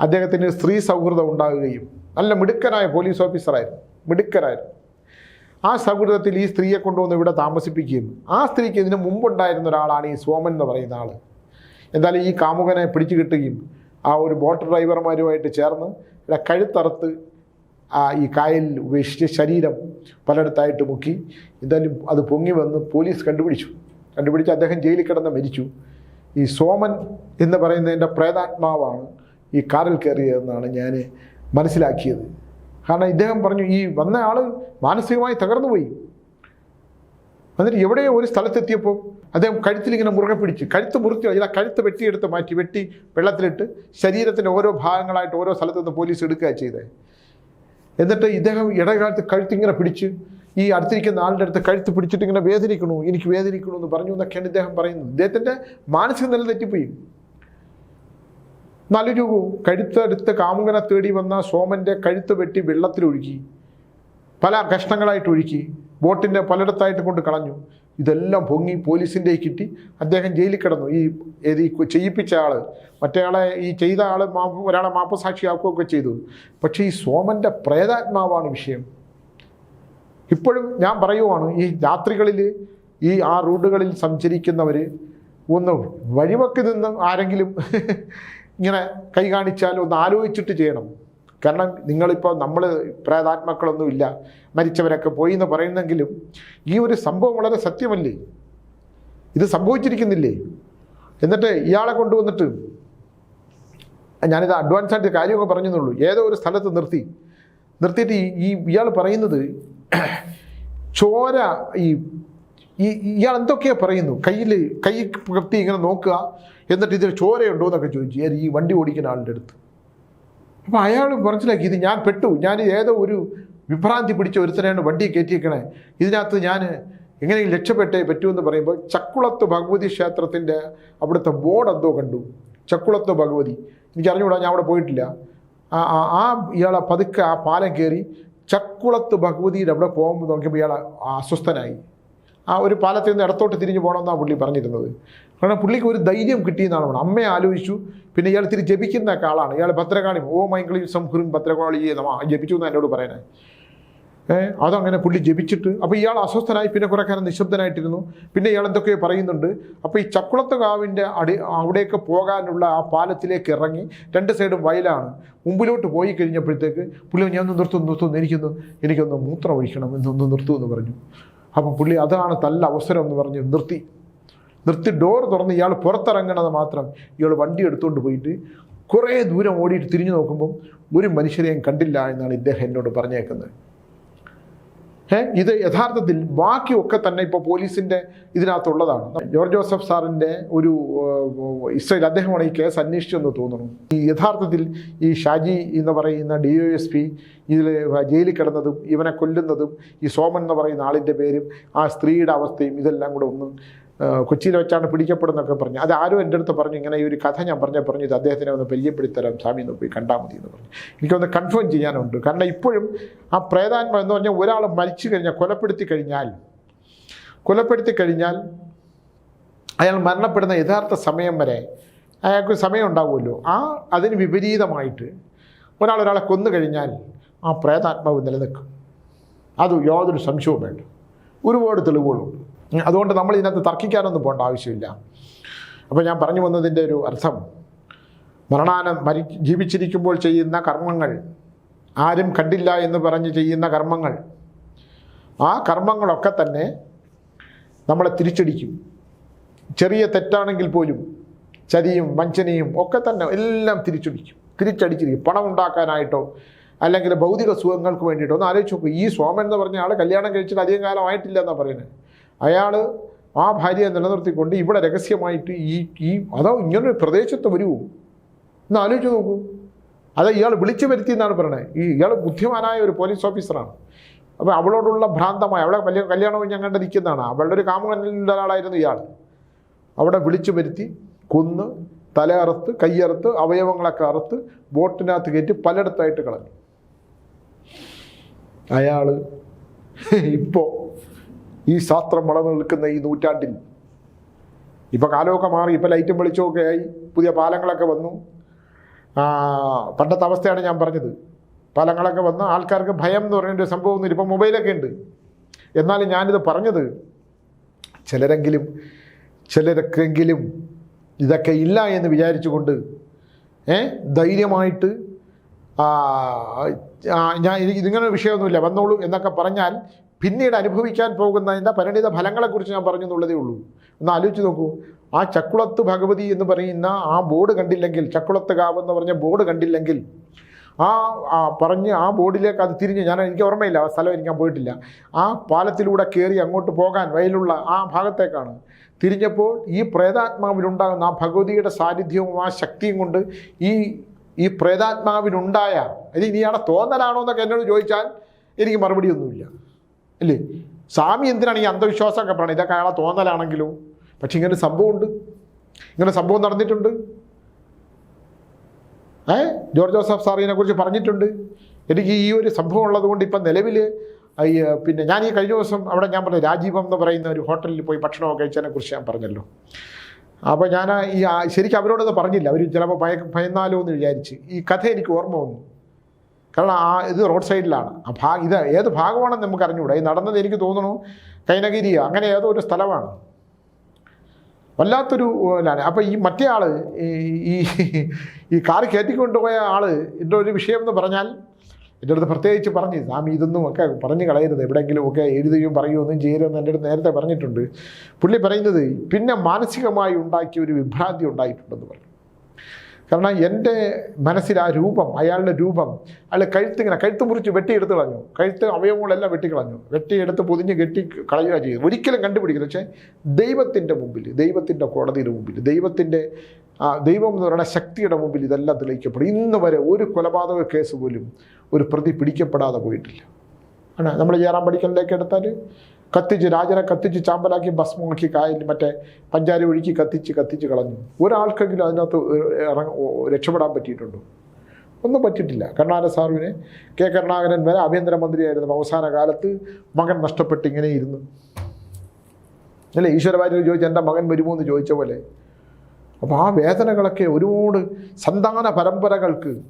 അദ്ദേഹത്തിന് സ്ത്രീ സൗഹൃദം ഉണ്ടാകുകയും നല്ല മിടുക്കനായ പോലീസ് ഓഫീസറായിരുന്നു. മിടുക്കനായിരുന്നു. ആ സൗഹൃദത്തിൽ ഈ സ്ത്രീയെ കൊണ്ടുവന്ന് ഇവിടെ താമസിപ്പിക്കുകയും ആ സ്ത്രീക്ക് ഇതിന് മുമ്പുണ്ടായിരുന്ന ഒരാളാണ് ഈ സോമൻ എന്ന് പറയുന്ന ആൾ എന്തായാലും ഈ കാമുകനെ പിടിച്ചു കിട്ടുകയും ആ ഒരു ബോട്ട് ഡ്രൈവർമാരുമായിട്ട് ചേർന്ന് ഇവിടെ കഴുത്തറുത്ത് ആ ഈ കായലിൽ ഉപേക്ഷിച്ച് ശരീരം പലയിടത്തായിട്ട് മുക്കി എന്തായാലും അത് പൊങ്ങി വന്ന് പോലീസ് കണ്ടുപിടിച്ചു. കണ്ടുപിടിച്ച് അദ്ദേഹം ജയിലിൽ കിടന്ന് മരിച്ചു. ഈ സോമൻ എന്ന് പറയുന്നതിന്റെ പ്രേതാത്മാവാണ് ഈ കാറിൽ കയറിയതെന്നാണ് ഞാൻ മനസ്സിലാക്കിയത്. കാരണം ഇദ്ദേഹം പറഞ്ഞു ഈ വന്ന ആൾ മാനസികമായി തകർന്നു പോയി. എന്നിട്ട് എവിടെയോ ഒരു സ്ഥലത്തെത്തിയപ്പോൾ അദ്ദേഹം കഴുത്തിലിങ്ങനെ മുറുകെ പിടിച്ച് കഴുത്ത് മുറിച്ച് ഇല്ല കഴുത്ത് വെട്ടിയെടുത്ത് മാറ്റി വെട്ടി വെള്ളത്തിലിട്ട് ശരീരത്തിന്റെ ഓരോ ഭാഗങ്ങളായിട്ട് ഓരോ സ്ഥലത്തു നിന്ന് പോലീസ് എടുക്കുക ചെയ്തത്. എന്നിട്ട് ഇദ്ദേഹം ഇടകാലത്ത് കഴുത്തിങ്ങനെ പിടിച്ച് ഈ അടുത്തിരിക്കുന്ന ആളുടെ അടുത്ത് കഴുത്ത് പിടിച്ചിട്ട് ഇങ്ങനെ വേദനിക്കണു എനിക്ക് വേദനിക്കണു എന്ന് പറഞ്ഞു എന്നൊക്കെയാണ് ഇദ്ദേഹം പറയുന്നത്. ഇദ്ദേഹത്തിന്റെ മാനസിക നില തെറ്റിപ്പോയി. നല്ലൊരു കഴുത്തടുത്ത് കാമുകനെ തേടി വന്ന സോമന്റെ കഴുത്ത് വെട്ടി വെള്ളത്തിലൊഴുക്കി പല കഷ്ണങ്ങളായിട്ട് ഒഴുക്കി ബോട്ടിന്റെ പലയിടത്തായിട്ട് കൊണ്ട് കളഞ്ഞു. ഇതെല്ലാം പൊങ്ങി പോലീസിന്റെ കിട്ടി. അദ്ദേഹം ജയിലിൽ കിടന്നു. ഈ ഏത് ചെയ്യിപ്പിച്ച ആൾ മറ്റേയാളെ ഈ ചെയ്ത ആൾ മാപ്പ് ഒരാളെ മാപ്പസാക്ഷിയാക്കുകയൊക്കെ ചെയ്തു. പക്ഷേ ഈ സോമന്റെ പ്രേതാത്മാവാണ് വിഷയം. ഇപ്പോഴും ഞാൻ പറയുവാണ് ഈ രാത്രികളിൽ ഈ ആ റൂട്ടുകളിൽ സഞ്ചരിക്കുന്നവർ ഒന്ന് വഴിവക്കി നിന്ന് ആരെങ്കിലും ഇങ്ങനെ കൈ കാണിച്ചാൽ ഒന്ന് ആലോചിച്ചിട്ട് ചെയ്യണം. കാരണം നിങ്ങളിപ്പോൾ നമ്മൾ പ്രേതാത്മാക്കളൊന്നുമില്ല മരിച്ചവരൊക്കെ പോയി എന്ന് പറയുന്നെങ്കിലും ഈ ഒരു സംഭവം വളരെ സത്യമല്ലേ? ഇത് സംഭവിച്ചിരിക്കുന്നില്ലേ? എന്നിട്ട് ഇയാളെ കൊണ്ടുവന്നിട്ട് ഞാനിത് അഡ്വാൻസ് ആയിട്ട് കാര്യമൊക്കെ പറഞ്ഞെന്നുള്ളൂ. ഏതോ ഒരു സ്ഥലത്ത് നിർത്തി. നിർത്തിയിട്ട് ഈ- ഇയാൾ പറയുന്നത് ചോര ഈ ഈ ഇയാൾ എന്തൊക്കെയാണ് പറയുന്നു. കയ്യിൽ കൈ കൃത്തി ഇങ്ങനെ നോക്കുക. എന്നിട്ട് ഇതിൽ ചോരയുണ്ടോ എന്നൊക്കെ ചോദിച്ചു. ഈ വണ്ടി ഓടിക്കുന്ന ആളുടെ അടുത്ത്. അപ്പോൾ അയാൾ മനസ്സിലാക്കി ഇത് ഞാൻ പെട്ടു. ഞാൻ ഏതോ ഒരു വിഭ്രാന്തി പിടിച്ച ഒരുത്തനെയാണ് വണ്ടി കയറ്റിയേക്കണേ. ഇതിനകത്ത് ഞാൻ എങ്ങനെയും രക്ഷപ്പെട്ടേ എന്ന് പറയുമ്പോൾ ചക്കുളത്ത് ഭഗവതി ക്ഷേത്രത്തിന്റെ അവിടുത്തെ ബോർഡ് എന്തോ കണ്ടു. ചക്കുളത്ത് ഭഗവതി. എനിക്ക് അറിഞ്ഞുകൂടാ ഞാൻ അവിടെ പോയിട്ടില്ല. ആ ഇയാളെ പതുക്കെ ആ പാലം കയറി ചക്കുളത്ത് ഭഗവതിയുടെ അവിടെ പോകുമ്പോൾ നോക്കിയപ്പോൾ ഇയാൾ അസ്വസ്ഥനായി. ആ ഒരു പാലത്തിൽ നിന്ന് ഇടത്തോട്ട് തിരിഞ്ഞു പോകണമെന്നാണ് പുള്ളി പറഞ്ഞിരുന്നത്. കാരണം പുള്ളിക്ക് ഒരു ധൈര്യം കിട്ടിയെന്നാണ് പറഞ്ഞത്. അമ്മയെ ആലോചിച്ചു. പിന്നെ ഇയാൾ തിരി ജപിക്കുന്ന ആളാണ് ഇയാൾ ഭദ്രകാളി. ഓ മൈങ്കിളി സംഹൃം ഭദ്രകാളി നമ്മ ജപിച്ചു എന്ന് എന്നോട് പറയണേ. ഏഹ് അതങ്ങനെ പുള്ളി ജപിച്ചിട്ട് അപ്പോൾ ഇയാൾ അസ്വസ്ഥനായി പിന്നെ കുറേ കാലം നിശബ്ദനായിട്ടിരുന്നു. പിന്നെ ഇയാൾ എന്തൊക്കെയോ പറയുന്നുണ്ട്. അപ്പോൾ ഈ ചക്കുളത്ത് കാവിന്റെ അടി അവിടേക്ക് പോകാനുള്ള ആ പാലത്തിലേക്ക് ഇറങ്ങി രണ്ട് സൈഡും വയലാണ്. മുമ്പിലോട്ട് പോയി കഴിഞ്ഞപ്പോഴത്തേക്ക് പുള്ളി ഞാൻ ഒന്ന് നിർത്തുന്നു നിർത്തുന്നു എനിക്കൊന്ന് എനിക്കൊന്ന് മൂത്രം ഒഴിക്കണം എന്നൊന്ന് നിർത്തുമെന്ന് പറഞ്ഞു. അപ്പം പുള്ളി അതാണ് നല്ല അവസരം എന്ന് പറഞ്ഞ് നിർത്തി. നിർത്തി ഡോർ തുറന്ന് ഇയാൾ പുറത്തിറങ്ങണത് മാത്രം ഇയാൾ വണ്ടി എടുത്തുകൊണ്ട് പോയിട്ട് കുറേ ദൂരം ഓടിയിട്ട് തിരിഞ്ഞു നോക്കുമ്പം ഒരു മനുഷ്യരെയും കണ്ടില്ല എന്നാണ് ഇദ്ദേഹം എന്നോട് പറഞ്ഞേക്കുന്നത്. ഇത് യഥാർത്ഥത്തിൽ ബാക്കിയൊക്കെ തന്നെ ഇപ്പോൾ പോലീസിന്റെ ഇതിനകത്തുള്ളതാണ്. ജോർജ് ജോസഫ് സാറിന്റെ ഒരു ഇസ്രയിൽ അദ്ദേഹമാണ് ഈ കേസ് അന്വേഷിച്ചെന്ന് തോന്നുന്നു. ഈ യഥാർത്ഥത്തിൽ ഈ ഷാജി എന്ന് പറയുന്ന ഡി ഒ എസ് പി ഇതിൽ ജയിലിൽ കിടന്നതും ഇവനെ കൊല്ലുന്നതും ഈ സോമൻ എന്ന് പറയുന്ന ആളിന്റെ പേരും ആ സ്ത്രീയുടെ അവസ്ഥയും ഇതെല്ലാം കൂടെ ഒന്ന് കൊച്ചിയിൽ വെച്ചാണ് പിടിക്കപ്പെടുന്നൊക്കെ പറഞ്ഞു. അത് ആരും എന്റെ അടുത്ത് പറഞ്ഞു ഇങ്ങനെ ഈ ഒരു കഥ ഞാൻ പറഞ്ഞ പറഞ്ഞു ഇത് അദ്ദേഹത്തിനെ ഒന്ന് പരിചയപ്പെടുത്തരാം സ്വാമി ഒന്ന് പോയി കണ്ടാൽ മതി എന്ന് പറഞ്ഞു. എനിക്കൊന്ന് കൺഫേം ചെയ്യാനുണ്ട്. കാരണം ഇപ്പോഴും ആ പ്രേതാത്മ എന്ന് പറഞ്ഞാൽ ഒരാൾ മരിച്ചു കഴിഞ്ഞാൽ കൊലപ്പെടുത്തി കഴിഞ്ഞാൽ കൊലപ്പെടുത്തി കഴിഞ്ഞാൽ അയാൾ മരണപ്പെടുന്ന യഥാർത്ഥ സമയം വരെ അയാൾക്ക് സമയം ഉണ്ടാവുമല്ലോ ആ അതിന് വിപരീതമായിട്ട് ഒരാൾ ഒരാളെ കൊന്നു കഴിഞ്ഞാൽ ആ പ്രേതാത്മാവ് നിലനിൽക്കും. അത് യാതൊരു സംശയവും വേണ്ട ഒരുപാട് തെളിവുകളുണ്ട്. അതുകൊണ്ട് നമ്മൾ ഇതിനകത്ത് തർക്കിക്കാനൊന്നും പോകേണ്ട ആവശ്യമില്ല. അപ്പോൾ ഞാൻ പറഞ്ഞു വന്നതിന്റെ ഒരു അർത്ഥം മരണാനം മരി ജീവിച്ചിരിക്കുമ്പോൾ ചെയ്യുന്ന കർമ്മങ്ങൾ ആരും കണ്ടില്ല എന്ന് പറഞ്ഞ് ചെയ്യുന്ന കർമ്മങ്ങൾ ആ കർമ്മങ്ങളൊക്കെ തന്നെ നമ്മളെ തിരിച്ചടിക്കും. ചെറിയ തെറ്റാണെങ്കിൽ പോലും ചതിയും വഞ്ചനയും ഒക്കെ തന്നെ എല്ലാം തിരിച്ചടിക്കും. തിരിച്ചടിച്ചിരിക്കും. പണം ഉണ്ടാക്കാനായിട്ടോ അല്ലെങ്കിൽ ഭൗതിക സുഖങ്ങൾക്ക് വേണ്ടിയിട്ടോ ഒന്ന് ആലോചിച്ച് നോക്കും. ഈ സോമൻ എന്ന് പറഞ്ഞ ആൾ കല്യാണം കഴിച്ചിട്ട് അധികം കാലമായിട്ടില്ല എന്നാണ് പറയുന്നത്. അയാൾ ആ ഭാര്യയെ നിലനിർത്തിക്കൊണ്ട് ഇവിടെ രഹസ്യമായിട്ട് ഈ ഈ അതോ ഇങ്ങനൊരു പ്രദേശത്ത് വരുമോ ഒന്ന് ആലോചിച്ച് നോക്കൂ. അത് ഇയാൾ വിളിച്ചു വരുത്തി എന്നാണ് പറയുന്നത് ഈ ഇയാൾ ബുദ്ധിമാനായ ഒരു പോലീസ് ഓഫീസറാണ് അപ്പോൾ അവളോടുള്ള ഭ്രാന്തമായ അവളെ വലിയ കല്യാണം കഴിഞ്ഞ് അങ്ങനെ അവളുടെ ഒരു കാമുകനിലുള്ള ഒരാളായിരുന്നു ഇയാൾ. അവിടെ വിളിച്ചു വരുത്തി കൊന്ന് തലയറുത്ത് കയ്യറുത്ത് അവയവങ്ങളൊക്കെ അറുത്ത് ബോട്ടിനകത്ത് കയറ്റി പലയിടത്തായിട്ട് കളഞ്ഞു. അയാൾ ഇപ്പോൾ ഈ ശാസ്ത്രം വളർന്നു നിൽക്കുന്ന ഈ നൂറ്റാണ്ടിൽ. ഇപ്പോൾ കാലമൊക്കെ മാറി ഇപ്പോൾ ലൈറ്റും വെളിച്ചമൊക്കെ ആയി പുതിയ പാലങ്ങളൊക്കെ വന്നു. പണ്ടത്തെ അവസ്ഥയാണ് ഞാൻ പറഞ്ഞത്. പാലങ്ങളൊക്കെ വന്ന് ആൾക്കാർക്ക് ഭയം എന്ന് പറയുന്ന ഒരു സംഭവമൊന്നുമില്ല ഇപ്പം മൊബൈലൊക്കെ ഉണ്ട്. എന്നാലും ഞാനിത് പറഞ്ഞത് ചിലരെങ്കിലും ചിലരൊക്കെങ്കിലും ഇതൊക്കെ ഇല്ല എന്ന് വിചാരിച്ചുകൊണ്ട് ഏ ധൈര്യമായിട്ട് ഞാൻ ഇത് ഇതിങ്ങനെ വിഷയമൊന്നുമില്ല. വന്നോളൂ എന്നൊക്കെ പറഞ്ഞാൽ പിന്നീട് അനുഭവിക്കാൻ പോകുന്ന പോകുന്നതിന്റെ പരിണിത ഫലങ്ങളെക്കുറിച്ച് ഞാൻ പറഞ്ഞു എന്നുള്ളതേ ഉള്ളൂ. ഒന്ന് ആലോചിച്ച് നോക്കൂ. ആ ചക്കുളത്ത് ഭഗവതി എന്ന് പറയുന്ന ആ ബോർഡ് കണ്ടില്ലെങ്കിൽ ചക്കുളത്ത് കാവ് എന്ന് പറഞ്ഞ ബോർഡ് കണ്ടില്ലെങ്കിൽ ആ പറഞ്ഞ് ആ ബോർഡിലേക്ക് അത് തിരിഞ്ഞ് ഞാൻ എനിക്ക് ഓർമ്മയില്ല ആ സ്ഥലം എനിക്ക് പോയിട്ടില്ല. ആ പാലത്തിലൂടെ കയറി അങ്ങോട്ട് പോകാൻ വയലുള്ള ആ ഭാഗത്തേക്കാണ്. തിരിഞ്ഞപ്പോൾ ഈ പ്രേതാത്മാവിലുണ്ടാകുന്ന ആ ഭഗവതിയുടെ സാന്നിധ്യവും ആ ശക്തിയും കൊണ്ട് ഈ ഈ പ്രേതാത്മാവിനുണ്ടായ അത് ഇനിയാണ് തോന്നലാണോ എന്നൊക്കെ എന്നോട് ചോദിച്ചാൽ എനിക്ക് മറുപടിയൊന്നുമില്ല. അല്ലേ? സ്വാമി എന്തിനാണ് ഈ അന്ധവിശ്വാസമൊക്കെ പറയുന്നത്? ഇതൊക്കെ അയാളെ തോന്നലാണെങ്കിലും. പക്ഷെ ഇങ്ങനെ സംഭവമുണ്ട്. ഇങ്ങനെ സംഭവം നടന്നിട്ടുണ്ട്. ഏ? ജോർജ് ജോസഫ് സാർ കുറിച്ച് പറഞ്ഞിട്ടുണ്ട്. എനിക്ക് ഈ ഒരു സംഭവം ഉള്ളതുകൊണ്ട് ഇപ്പം നിലവിൽ പിന്നെ ഞാൻ ഈ കഴിഞ്ഞ ദിവസം അവിടെ ഞാൻ പറഞ്ഞു രാജീവം എന്ന് പറയുന്ന ഒരു ഹോട്ടലിൽ പോയി ഭക്ഷണമൊക്കെ കഴിച്ചതിനെ കുറിച്ച് ഞാൻ പറഞ്ഞല്ലോ. അപ്പോൾ ഞാൻ ഈ ശരിക്കും അവരോടൊന്നും പറഞ്ഞില്ല. അവർ ചിലപ്പോൾ ഭയ ഭയന്നാലോ എന്ന് വിചാരിച്ച്. ഈ കഥ എനിക്ക് ഓർമ്മ വന്നു. കാരണം ആ ഇത് റോഡ് സൈഡിലാണ്. ആ ഭാ ഇത് ഏത് ഭാഗമാണെന്ന് നമുക്ക് അറിഞ്ഞുകൂടാ ഈ നടന്നത് എനിക്ക് തോന്നുന്നു കൈനഗിരി അങ്ങനെ ഏതോ ഒരു സ്ഥലമാണ്. വല്ലാത്തൊരു ഇതാണ്. അപ്പോൾ ഈ മറ്റേ ആൾ ഈ ഈ കാർ കയറ്റിക്കൊണ്ടുപോയ ആൾ എന്റെ ഒരു വിഷയം എന്ന് പറഞ്ഞാൽ എന്റെ അടുത്ത് പ്രത്യേകിച്ച് പറഞ്ഞു സ്വാമി ഇതൊന്നും ഒക്കെ പറഞ്ഞു കളയരുത്. എവിടെയെങ്കിലും ഒക്കെ എഴുതുകയും പറയുകയോ ഒന്നും ചെയ്യരുതെന്ന് എന്റെ അടുത്ത് നേരത്തെ പറഞ്ഞിട്ടുണ്ട്. പുള്ളി പറയുന്നത് പിന്നെ മാനസികമായി ഉണ്ടാക്കിയ ഒരു വിഭ്രാന്തി ഉണ്ടായിട്ടുണ്ടെന്ന് പറഞ്ഞു കാരണം എന്റെ മനസ്സിൽ ആ രൂപം അയാളുടെ രൂപം അയാൾ കഴുത്തിങ്ങനെ കഴുത്ത് മുറിച്ച് വെട്ടിയെടുത്ത് കളഞ്ഞു. കഴുത്ത് അവയവങ്ങളെല്ലാം വെട്ടിക്കളഞ്ഞു. വെട്ടിയെടുത്ത് പൊതിഞ്ഞ് കെട്ടി കളയുക ചെയ്തു ഒരിക്കലും കണ്ടുപിടിക്കില്ല പക്ഷേ ദൈവത്തിന്റെ മുമ്പിൽ ദൈവത്തിന്റെ കോടതിയുടെ മുമ്പിൽ ദൈവത്തിന്റെ ആ ദൈവം എന്ന് പറയുന്ന ശക്തിയുടെ മുമ്പിൽ ഇതെല്ലാം തെളിയിക്കപ്പെടും. ഇന്ന് വരെ ഒരു കൊലപാതക കേസ് പോലും ഒരു പ്രതി പിടിക്കപ്പെടാതെ പോയിട്ടില്ല. ആണ്? നമ്മൾ ജയറാം പഠിക്കലിലേക്ക് എടുത്താൽ കത്തിച്ച് രാജനെ കത്തിച്ച് ചാമ്പലാക്കി ഭസ്മമാക്കി കായൽ മറ്റേ പഞ്ചാരി ഒഴുക്കി കത്തിച്ച് കത്തിച്ച് കളഞ്ഞു. ഒരാൾക്കെങ്കിലും അതിനകത്ത് ഇറങ്ങ രക്ഷപ്പെടാൻ പറ്റിയിട്ടുണ്ടോ? ഒന്നും പറ്റിയിട്ടില്ല. കരുണാകരൻ സാറുവിനെ കെ കരുണാകരൻ വരെ ആഭ്യന്തരമന്ത്രിയായിരുന്നു. അവസാന കാലത്ത് മകൻ നഷ്ടപ്പെട്ട് ഇങ്ങനെ ഇരുന്നു. അല്ലേ ഈശ്വരവാര്യർ ചോദിച്ച എന്റെ മകൻ വരുമോ? എന്ന് ചോദിച്ച പോലെ. അപ്പോൾ ആ വേദനകളൊക്കെ ഒരുപാട് സന്താന പരമ്പരകൾക്ക്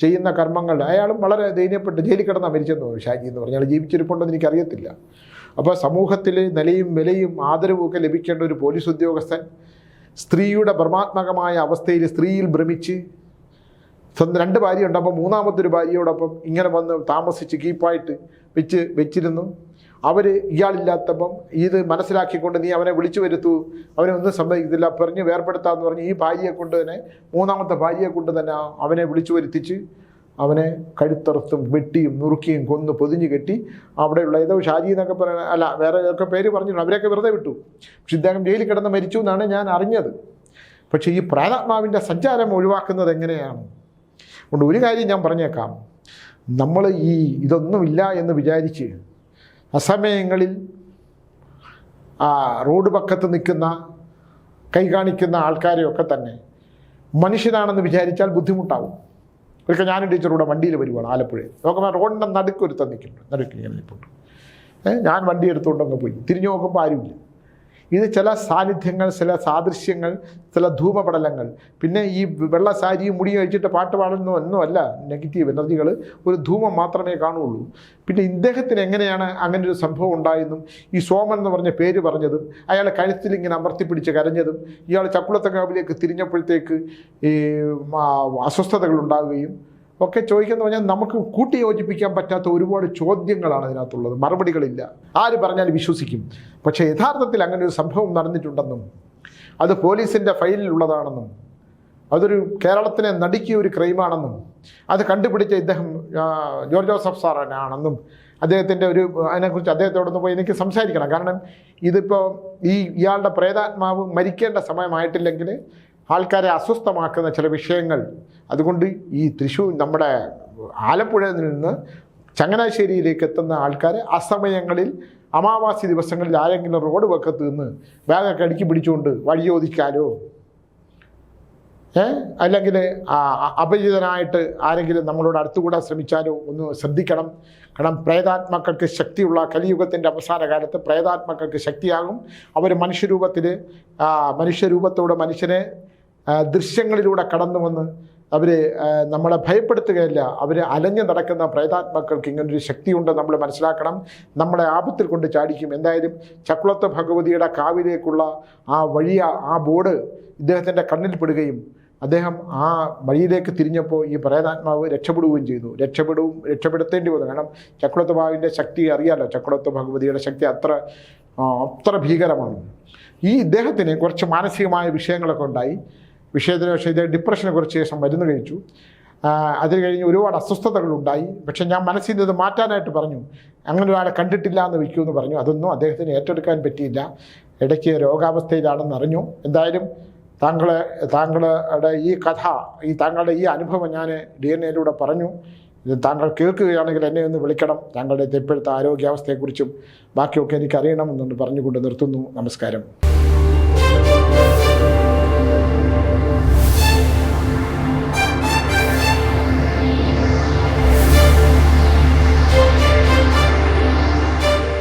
ചെയ്യുന്ന കർമ്മങ്ങൾ. അയാളും വളരെ ദൈന്യപ്പെട്ട് ജയിലിൽ കിടന്ന മരിച്ചെന്ന് ഷാജി എന്ന് പറഞ്ഞാൽ ജീവിച്ചിരിപ്പുണ്ടെന്ന് എനിക്കറിയത്തില്ല. അപ്പോൾ സമൂഹത്തിൽ നിലയും വിലയും ആദരവും ഒക്കെ ലഭിക്കേണ്ട ഒരു പോലീസ് ഉദ്യോഗസ്ഥൻ സ്ത്രീയുടെ ഭ്രമാത്മകമായ അവസ്ഥയിൽ സ്ത്രീയിൽ ഭ്രമിച്ച് സ്വന്തം രണ്ട് ഭാര്യ ഉണ്ട് അപ്പോൾ മൂന്നാമത്തെ ഒരു ഭാര്യയോടൊപ്പം ഇങ്ങനെ വന്ന് താമസിച്ച് കീപ്പായിട്ട് വെച്ച് വെച്ചിരുന്നു. അവർ ഇയാളില്ലാത്തപ്പം ഇത് മനസ്സിലാക്കിക്കൊണ്ട് നീ അവനെ വിളിച്ചു വരുത്തൂ അവനെ ഒന്നും സംഭവിക്കത്തില്ല പറഞ്ഞ് വേർപ്പെടുത്താമെന്ന് പറഞ്ഞ് ഈ ഭാര്യയെ കൊണ്ട് തന്നെ മൂന്നാമത്തെ ഭാര്യയെ കൊണ്ട് തന്നെ അവനെ വിളിച്ചു വരുത്തിച്ച് അവനെ കഴുത്തറുത്തും വെട്ടിയും നുറുക്കിയും കൊന്ന് പൊതിഞ്ഞു കെട്ടി അവിടെയുള്ള ഏതോ ഷാജി എന്നൊക്കെ പറയുന്ന അല്ല വേറെ ഒക്കെ പേര് പറഞ്ഞു അവരെയൊക്കെ വെറുതെ വിട്ടു. പക്ഷെ ഇദ്ദേഹം ജയിലിൽ കിടന്ന് മരിച്ചു എന്നാണ് ഞാൻ അറിഞ്ഞത്. പക്ഷേ ഈ പ്രാണാത്മാവിന്റെ സഞ്ചാരം ഒഴിവാക്കുന്നത് എങ്ങനെയാണ്? അതുകൊണ്ട് ഒരു കാര്യം ഞാൻ പറഞ്ഞേക്കാം. നമ്മൾ ഈ ഇതൊന്നുമില്ല എന്ന് വിചാരിച്ച് അസമയങ്ങളിൽ ആ റോഡ് പക്കത്ത് നിൽക്കുന്ന കൈ കാണിക്കുന്ന ആൾക്കാരെയൊക്കെ തന്നെ മനുഷ്യനാണെന്ന് വിചാരിച്ചാൽ ബുദ്ധിമുട്ടാവും. ഒരിക്കൽ ഞാനും ടീച്ചറൂടെ വണ്ടിയിൽ വരുവാണ് ആലപ്പുഴയിൽ നോക്കുമ്പോൾ റോഡിന്റെ നടുക്കൊരുത്തം നിൽക്കുന്നുണ്ട് നടുക്ക് ഇങ്ങനെ നിൽപ്പുണ്ട് ഞാൻ വണ്ടി എടുത്തുകൊണ്ടങ്ങ് പോയി. തിരിഞ്ഞു നോക്കുമ്പോൾ ആരുമില്ല. ഇത് ചില സാന്നിധ്യങ്ങൾ ചില സാദൃശ്യങ്ങൾ ചില ധൂമപടലങ്ങൾ. പിന്നെ ഈ വെള്ള സാരിയും മുടി കഴിച്ചിട്ട് പാട്ട് പാടുന്നു ഒന്നുമല്ല നെഗറ്റീവ് എനർജികൾ ഒരു ധൂമം മാത്രമേ കാണുള്ളൂ. പിന്നെ ഇദ്ദേഹത്തിന് എങ്ങനെയാണ് അങ്ങനെ ഒരു സംഭവം ഉണ്ടായെന്നും ഈ സോമൻ എന്ന് പറഞ്ഞ പേര് പറഞ്ഞതും അയാൾ കഴുത്തിൽ ഇങ്ങനെ അമർത്തി പിടിച്ച് കരഞ്ഞതും ഇയാൾ ചക്കുളത്തങ്കാവിലേക്ക് തിരിഞ്ഞപ്പോഴത്തേക്ക് ഈ അസ്വസ്ഥതകൾ ഉണ്ടാവുകയും ഒക്കെ ചോദിക്കുന്ന പറഞ്ഞാൽ നമുക്ക് കൂട്ടി യോജിപ്പിക്കാൻ പറ്റാത്ത ഒരുപാട് ചോദ്യങ്ങളാണ് അതിനകത്തുള്ളത് മറുപടികളില്ല. ആര് പറഞ്ഞാൽ വിശ്വസിക്കും. പക്ഷേ യഥാർത്ഥത്തിൽ അങ്ങനെ ഒരു സംഭവം നടന്നിട്ടുണ്ടെന്നും അത് പോലീസിന്റെ ഫയലിലുള്ളതാണെന്നും അതൊരു കേരളത്തിനെ നടുക്കിയ ഒരു ക്രൈമാണെന്നും അത് കണ്ടുപിടിച്ച ഇദ്ദേഹം ജോർജ് ജോസഫ് സാറാണെന്നും അദ്ദേഹത്തിന്റെ ഒരു അതിനെക്കുറിച്ച് അദ്ദേഹത്തോടൊന്ന് പോയി എനിക്ക് സംസാരിക്കണം. കാരണം ഇതിപ്പോൾ ഈ ഇയാളുടെ പ്രേതാത്മാവ് മരിക്കേണ്ട സമയമായിട്ടില്ലെങ്കിൽ ആൾക്കാരെ അസ്വസ്ഥമാക്കുന്ന ചില വിഷയങ്ങൾ. അതുകൊണ്ട് ഈ തൃശ്ശൂർ നമ്മുടെ ആലപ്പുഴയിൽ നിന്ന് ചങ്ങനാശ്ശേരിയിലേക്ക് എത്തുന്ന ആൾക്കാർ അസമയങ്ങളിൽ അമാവാസി ദിവസങ്ങളിൽ ആരെങ്കിലും റോഡ് വക്കത്ത് നിന്ന് ബാഗൊക്കെ അടുക്കി പിടിച്ചുകൊണ്ട് വഴി ചോദിക്കാലോ? ഏ? അല്ലെങ്കിൽ അപരിചിതനായിട്ട് ആരെങ്കിലും നമ്മളോട് അടുത്തുകൂടാൻ ശ്രമിച്ചാലോ? ഒന്ന് ശ്രദ്ധിക്കണം. കാരണം പ്രേതാത്മാക്കൾക്ക് ശക്തിയുള്ള കലിയുഗത്തിന്റെ അവസാന കാലത്ത് പ്രേതാത്മാക്കൾക്ക് ശക്തിയാകും. അവർ മനുഷ്യരൂപത്തിൽ മനുഷ്യരൂപത്തോടെ മനുഷ്യനെ ദൃശ്യങ്ങളിലൂടെ കടന്നു വന്ന് അവർ നമ്മളെ ഭയപ്പെടുത്തുകയല്ല അവർ അലഞ്ഞു നടക്കുന്ന പ്രേതാത്മാക്കൾക്ക് ഇങ്ങനൊരു ശക്തിയുണ്ട് നമ്മൾ മനസ്സിലാക്കണം. നമ്മളെ ആപത്തിൽ കൊണ്ട് ചാടിക്കും. എന്തായാലും ചക്കുളത്ത് ഭഗവതിയുടെ കാവിലേക്കുള്ള ആ വഴിയ ആ ബോർഡ് ഇദ്ദേഹത്തിന്റെ കണ്ണിൽ പെടുകയും അദ്ദേഹം ആ വഴിയിലേക്ക് തിരിഞ്ഞപ്പോൾ ഈ പ്രേതാത്മാവ് രക്ഷപ്പെടുകയും ചെയ്തു. രക്ഷപ്പെടും രക്ഷപ്പെടുത്തേണ്ടി വന്നു. കാരണം ചക്കുളത്ത് ഭാവിന്റെ ശക്തി അറിയാലോ? ചക്കുളത്ത് ഭഗവതിയുടെ ശക്തി അത്ര അത്ര ഭീകരമാണ്. ഈ ഇദ്ദേഹത്തിന് കുറച്ച് മാനസികമായ വിഷയങ്ങളൊക്കെ ഉണ്ടായി. വിഷയത്തിന് പക്ഷേ ഇത് ഡിപ്രഷനെ കുറച്ച് ശേഷം മരുന്ന് കഴിച്ചു. അതിന് കഴിഞ്ഞ് ഒരുപാട് അസ്വസ്ഥതകളുണ്ടായി പക്ഷേ ഞാൻ മനസ്സിൽ നിന്ന് മാറ്റാനായിട്ട് പറഞ്ഞു. അങ്ങനെ ഒരാളെ കണ്ടിട്ടില്ല എന്ന് വയ്ക്കുമെന്ന് പറഞ്ഞു. അതൊന്നും അദ്ദേഹത്തിന് ഏറ്റെടുക്കാൻ പറ്റിയില്ല. ഇടയ്ക്ക് രോഗാവസ്ഥയിലാണെന്ന് അറിഞ്ഞു. എന്തായാലും താങ്കളെ താങ്കളുടെ ഈ കഥ ഈ താങ്കളുടെ ഈ അനുഭവം ഞാൻ ഡി എൻ എയിലൂടെ പറഞ്ഞു. ഇത് താങ്കൾ കേൾക്കുകയാണെങ്കിൽ എന്നെ ഒന്ന് വിളിക്കണം. താങ്കളുടെ ഇപ്പോഴത്തെ ആരോഗ്യാവസ്ഥയെക്കുറിച്ചും ബാക്കിയൊക്കെ എനിക്ക് അറിയണമെന്നുണ്ട് പറഞ്ഞുകൊണ്ട് നിർത്തുന്നു. നമസ്കാരം.